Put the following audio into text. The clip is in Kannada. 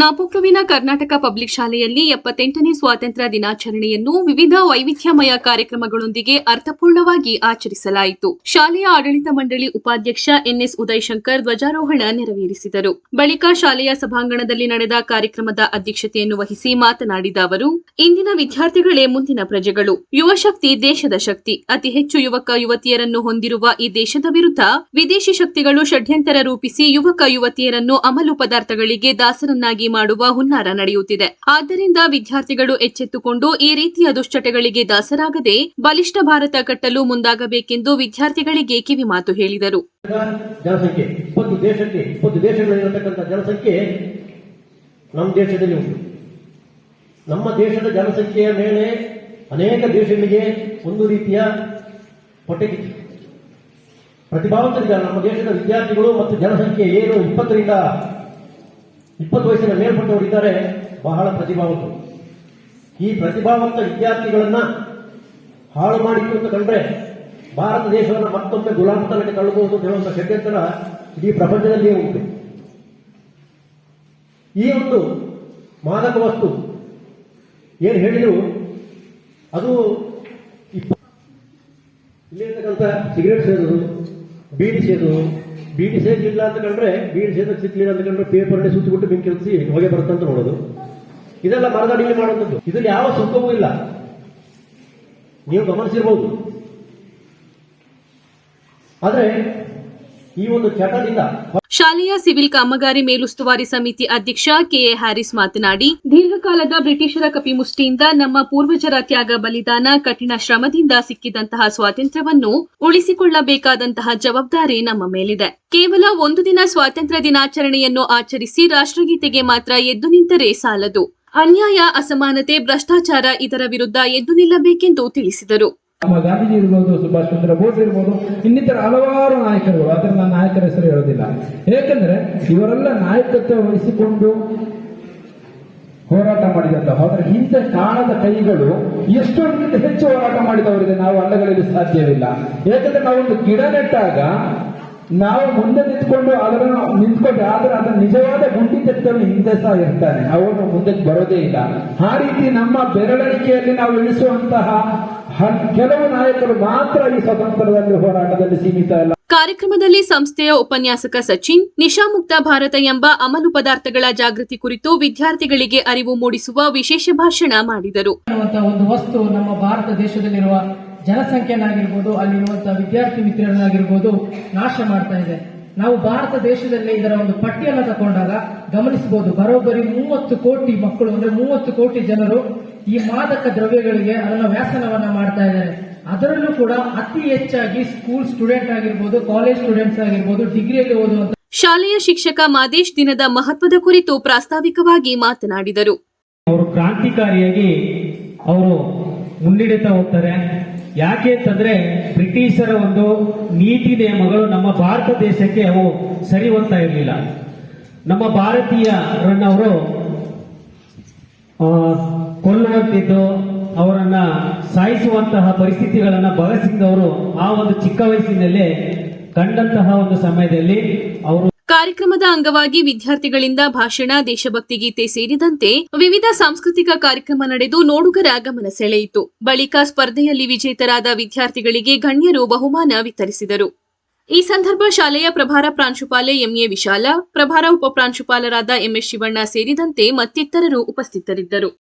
ನಾಪೋಕ್ಲುವಿನ ಕರ್ನಾಟಕ ಪಬ್ಲಿಕ್ ಶಾಲೆಯಲ್ಲಿ ಎಪ್ಪತ್ತೆಂಟನೇ ಸ್ವಾತಂತ್ರ್ಯ ದಿನಾಚರಣೆಯನ್ನು ವಿವಿಧ ವೈವಿಧ್ಯಮಯ ಕಾರ್ಯಕ್ರಮಗಳೊಂದಿಗೆ ಅರ್ಥಪೂರ್ಣವಾಗಿ ಆಚರಿಸಲಾಯಿತು. ಶಾಲೆಯ ಆಡಳಿತ ಮಂಡಳಿ ಉಪಾಧ್ಯಕ್ಷ ಎನ್ಎಸ್ ಉದಯಶಂಕರ್ ಧ್ವಜಾರೋಹಣ ನೆರವೇರಿಸಿದರು. ಬಳಿಕ ಶಾಲೆಯ ಸಭಾಂಗಣದಲ್ಲಿ ನಡೆದ ಕಾರ್ಯಕ್ರಮದ ಅಧ್ಯಕ್ಷತೆಯನ್ನು ವಹಿಸಿ ಮಾತನಾಡಿದ ಅವರು, ಇಂದಿನ ವಿದ್ಯಾರ್ಥಿಗಳೇ ಮುಂದಿನ ಪ್ರಜೆಗಳು. ಯುವ ಶಕ್ತಿ ದೇಶದ ಶಕ್ತಿ. ಅತಿ ಹೆಚ್ಚು ಯುವಕ ಯುವತಿಯರನ್ನು ಹೊಂದಿರುವ ಈ ದೇಶದ ವಿರುದ್ಧ ವಿದೇಶಿ ಶಕ್ತಿಗಳು ಷಡ್ಯಂತರ ರೂಪಿಸಿ ಯುವಕ ಯುವತಿಯರನ್ನು ಅಮಲು ಪದಾರ್ಥಗಳಿಗೆ ದಾಸರನ್ನಾಗಿ ಮಾಡುವ ಹುನ್ನಾರ ನಡೆಯುತ್ತಿದೆ. ಆದ್ದರಿಂದ ವಿದ್ಯಾರ್ಥಿಗಳು ಎಚ್ಚೆತ್ತುಕೊಂಡು ಈ ರೀತಿಯ ದುಶ್ಚಟಗಳಿಗೆ ದಾಸರಾಗದೆ ಬಲಿಷ್ಠ ಭಾರತ ಕಟ್ಟಲು ಮುಂದಾಗಬೇಕೆಂದು ವಿದ್ಯಾರ್ಥಿಗಳಿಗೆ ಕಿವಿಮಾತು ಹೇಳಿದರು. ಜನಸಂಖ್ಯೆ ದೇಶಕ್ಕೆ ಜನಸಂಖ್ಯೆ ನಮ್ಮ ದೇಶದಲ್ಲಿ ಉಂಟು. ನಮ್ಮ ದೇಶದ ಜನಸಂಖ್ಯೆಯ ಮೇಲೆ ಅನೇಕ ದೇಶಗಳಿಗೆ ಒಂದು ರೀತಿಯ ಹೊಟ್ಟೆಕಿಚ್ಚು ಪ್ರತಿಭಾವಂತರಿದ್ದಾರೆ. ನಮ್ಮ ದೇಶದ ವಿದ್ಯಾರ್ಥಿಗಳು ಮತ್ತು ಜನಸಂಖ್ಯೆ ಏನು ಇಪ್ಪತ್ತರಿಂದ ಇಪ್ಪತ್ತು ವಯಸ್ಸಿನ ಮೇಲ್ಪಟ್ಟವರಿದ್ದಾರೆ ಬಹಳ ಪ್ರತಿಭಾವಂತರು. ಈ ಪ್ರತಿಭಾವಂತ ವಿದ್ಯಾರ್ಥಿಗಳನ್ನ ಹಾಳು ಮಾಡಿತ್ತು ಅಂತ ಕಂಡ್ರೆ ಭಾರತ ದೇಶವನ್ನು ಮತ್ತೊಮ್ಮೆ ಗುಲಾಮತನಕ್ಕೆ ತಳ್ಳಬಹುದು ಅಂತ ಹೇಳುವಂತ ಷಡ್ಯಂತರ ಇಡೀ ಪ್ರಪಂಚದಲ್ಲಿಯೇ ಉಂಟು. ಈ ಒಂದು ಮಾದಕ ವಸ್ತು ಏನು ಹೇಳಿದ್ರು? ಅದು ಇಲ್ಲಿರ್ತಕ್ಕಂಥ ಸಿಗರೇಟ್ ಸೇರೋದು ಬೀಡಿ ಸೇದೋದು ಬೀಡಿ ಇಲ್ಲ ಅಂತ ಕಂಡ್ರೆ ಬೀಡಿ ಸೇದ ಸಿಕ್ಲಿಲ್ಲ ಅಂತ ಕಂಡ್ರೆ ಅಲ್ಲಿ ಸುತ್ತಿಬಿಟ್ಟು ಬೆಂಕಿ ಹಚ್ಚಿ ಹೊಗೆ ಬರುತ್ತಂತ ನೋಡೋದು. ಇದೆಲ್ಲ ಮರದಡಿಯಲ್ಲಿ ಮಾಡುವಂಥದ್ದು. ಇದರಲ್ಲಿ ಯಾವ ಸುಖವೂ ಇಲ್ಲ. ನೀವು ಗಮನಿಸಿರ್ಬೋದು. ಆದರೆ ಈ ಒಂದು ಚಟದಿಂದ ಶಾಲೆಯ ಸಿವಿಲ್ ಕಾಮಗಾರಿ ಮೇಲುಸ್ತುವಾರಿ ಸಮಿತಿ ಅಧ್ಯಕ್ಷ ಕೆಎ ಹ್ಯಾರಿಸ್ ಮಾತನಾಡಿ, ದೀರ್ಘಕಾಲದ ಬ್ರಿಟಿಷರ ಕಪಿಮುಷ್ಟಿಯಿಂದ ನಮ್ಮ ಪೂರ್ವಜರ ತ್ಯಾಗ ಬಲಿದಾನ, ಕಠಿಣ ಶ್ರಮದಿಂದ ಸಿಕ್ಕಿದಂತಹ ಸ್ವಾತಂತ್ರ್ಯವನ್ನು ಉಳಿಸಿಕೊಳ್ಳಬೇಕಾದಂತಹ ಜವಾಬ್ದಾರಿ ನಮ್ಮ ಮೇಲಿದೆ. ಕೇವಲ ಒಂದು ದಿನ ಸ್ವಾತಂತ್ರ್ಯ ದಿನಾಚರಣೆಯನ್ನು ಆಚರಿಸಿ ರಾಷ್ಟ್ರಗೀತೆಗೆ ಮಾತ್ರ ಎದ್ದು ನಿಂತರೆ ಸಾಲದು. ಅನ್ಯಾಯ, ಅಸಮಾನತೆ, ಭ್ರಷ್ಟಾಚಾರ ಇದರ ವಿರುದ್ಧ ಎದ್ದು ನಿಲ್ಲಬೇಕೆಂದು ತಿಳಿಸಿದರು. ನಮ್ಮ ಗಾಂಧೀಜಿ ಇರ್ಬೋದು, ಸುಭಾಷ್ ಚಂದ್ರ ಬೋಸ್ ಇರ್ಬೋದು, ಇನ್ನಿತರ ಹಲವಾರು ನಾಯಕರುಗಳು. ಆದ್ರೆ ನಾನು ನಾಯಕರ ಹೆಸರು ಹೇಳೋದಿಲ್ಲ. ಏಕೆಂದ್ರೆ ಇವರೆಲ್ಲ ನಾಯಕತ್ವ ವಹಿಸಿಕೊಂಡು ಹೋರಾಟ ಮಾಡಿದಂತ ಆದರೆ ಹಿಂದೆ ಕಾಣದ ಕೈಗಳು ಎಷ್ಟೊಂದಿಗಿಂತ ಹೆಚ್ಚು ಹೋರಾಟ ಮಾಡಿದವರಿಗೆ ನಾವು ಅಲ್ಲಗಳೆಯಲು ಸಾಧ್ಯವಿಲ್ಲ. ಏಕೆಂದ್ರೆ ನಾವೊಂದು ಗಿಡ ನೆಟ್ಟಾಗ ನಾವು ಮುಂದೆ ನಿಂತ್ಕೊಂಡು ಅದನ್ನು ನಿಂತ್ಕೊಂಡು ಆದ್ರೆ ಅದರ ನಿಜವಾದ ತೆತ್ತವನು ಹಿಂದೆ ಸಹ ಇರ್ತಾನೆ. ಅವನು ಮುಂದಕ್ಕೆ ಬರೋದೇ ಇಲ್ಲ. ಆ ರೀತಿ ನಮ್ಮ ಬೆರಳಿಕೆಯಲ್ಲಿ ನಾವು ಇಳಿಸುವಂತಹ ಕೆಲವು ನಾಯಕರು ಮಾತ್ರ ಈ ಸ್ವತಂತ್ರದಲ್ಲಿ ಹೋರಾಟದಲ್ಲಿ ಸೀಮಿತ ಅಲ್ಲ. ಕಾರ್ಯಕ್ರಮದಲ್ಲಿ ಸಂಸ್ಥೆಯ ಉಪನ್ಯಾಸಕ ಸಚಿನ್ ನಿಶಾಮುಕ್ತ ಭಾರತ ಎಂಬ ಅಮಲು ಪದಾರ್ಥಗಳ ಜಾಗೃತಿ ಕುರಿತು ವಿದ್ಯಾರ್ಥಿಗಳಿಗೆ ಅರಿವು ಮೂಡಿಸುವ ವಿಶೇಷ ಭಾಷಣ ಮಾಡಿದರು. ಒಂದು ವಸ್ತು ನಮ್ಮ ಭಾರತ ದೇಶದಲ್ಲಿರುವ ಜನಸಂಖ್ಯೆನಾಗಿರ್ಬೋದು ಅಲ್ಲಿರುವಂತಹ ವಿದ್ಯಾರ್ಥಿ ಮಿತ್ರರನ್ನಾಗಿರ್ಬೋದು ನಾಶ ಮಾಡ್ತಾ ಇದೆ. ನಾವು ಭಾರತ ದೇಶದಲ್ಲಿ ಇದರ ಒಂದು ಪಟ್ಟಿಯನ್ನು ತಗೊಂಡಾಗ ಗಮನಿಸಬಹುದು. ಬರೋಬ್ಬರಿ ಮೂವತ್ತು ಕೋಟಿ ಮಕ್ಕಳು ಅಂದ್ರೆ ಮೂವತ್ತು ಕೋಟಿ ಜನರು ಈ ಮಾದಕ ದ್ರವ್ಯಗಳಿಗೆ ಅದನ್ನ ವ್ಯಾಸನವನ್ನ ಮಾಡ್ತಾ ಇದ್ದಾರೆ. ಅದರಲ್ಲೂ ಕೂಡ ಅತಿ ಹೆಚ್ಚಾಗಿ ಸ್ಕೂಲ್ ಸ್ಟೂಡೆಂಟ್ ಆಗಿರ್ಬೋದು ಕಾಲೇಜ್ ಸ್ಟೂಡೆಂಟ್ಸ್ ಆಗಿರ್ಬೋದು ಡಿಗ್ರಿಯಲ್ಲಿ ಓದುವಂತ ಶಾಲೆಯ ಶಿಕ್ಷಕ ಮಾದೇಶ್ ದಿನದ ಮಹತ್ವದ ಕುರಿತು ಪ್ರಾಸ್ತಾವಿಕವಾಗಿ ಮಾತನಾಡಿದರು. ಅವರು ಕ್ರಾಂತಿಕಾರಿಯಾಗಿ ಅವರು ಮುನ್ನಡೆತಾ ಹೋಗ್ತಾರೆ. ಯಾಕೆ ಅಂತಂದ್ರೆ ಬ್ರಿಟಿಷರ ಒಂದು ನೀತಿ ನಿಯಮಗಳು ನಮ್ಮ ಭಾರತ ದೇಶಕ್ಕೆ ಅವು ಸರಿ ಹೋಗ್ತಾ ಇರಲಿಲ್ಲ. ನಮ್ಮ ಭಾರತೀಯರನ್ನವರು ಕೊಲ್ಲುವಂತಿದ್ದು, ಅವರನ್ನ ಸಾಯಿಸುವಂತಹ ಪರಿಸ್ಥಿತಿಗಳನ್ನು ಭಗತ್ ಅವರು ಆ ಒಂದು ಚಿಕ್ಕ ವಯಸ್ಸಿನಲ್ಲೇ ಕಂಡಂತಹ ಒಂದು ಸಮಯದಲ್ಲಿ ಅವರು ಕಾರ್ಯಕ್ರಮದ ಅಂಗವಾಗಿ ವಿದ್ಯಾರ್ಥಿಗಳಿಂದ ಭಾಷಣ, ದೇಶಭಕ್ತಿ ಗೀತೆ ಸೇರಿದಂತೆ ವಿವಿಧ ಸಾಂಸ್ಕೃತಿಕ ಕಾರ್ಯಕ್ರಮ ನಡೆದು ನೋಡುಗರ ಗಮನ ಸೆಳೆಯಿತು. ಬಳಿಕ ಸ್ಪರ್ಧೆಯಲ್ಲಿ ವಿಜೇತರಾದ ವಿದ್ಯಾರ್ಥಿಗಳಿಗೆ ಗಣ್ಯರು ಬಹುಮಾನ ವಿತರಿಸಿದರು. ಈ ಸಂದರ್ಭ ಶಾಲೆಯ ಪ್ರಭಾರ ಪ್ರಾಂಶುಪಾಲೆ ಎಂಎ ವಿಶಾಲ, ಪ್ರಭಾರ ಉಪಪ್ರಾಂಶುಪಾಲರಾದ ಎಂಎಸ್ ಶಿವಣ್ಣ ಸೇರಿದಂತೆ ಮತ್ತಿತರರು ಉಪಸ್ಥಿತರಿದ್ದರು.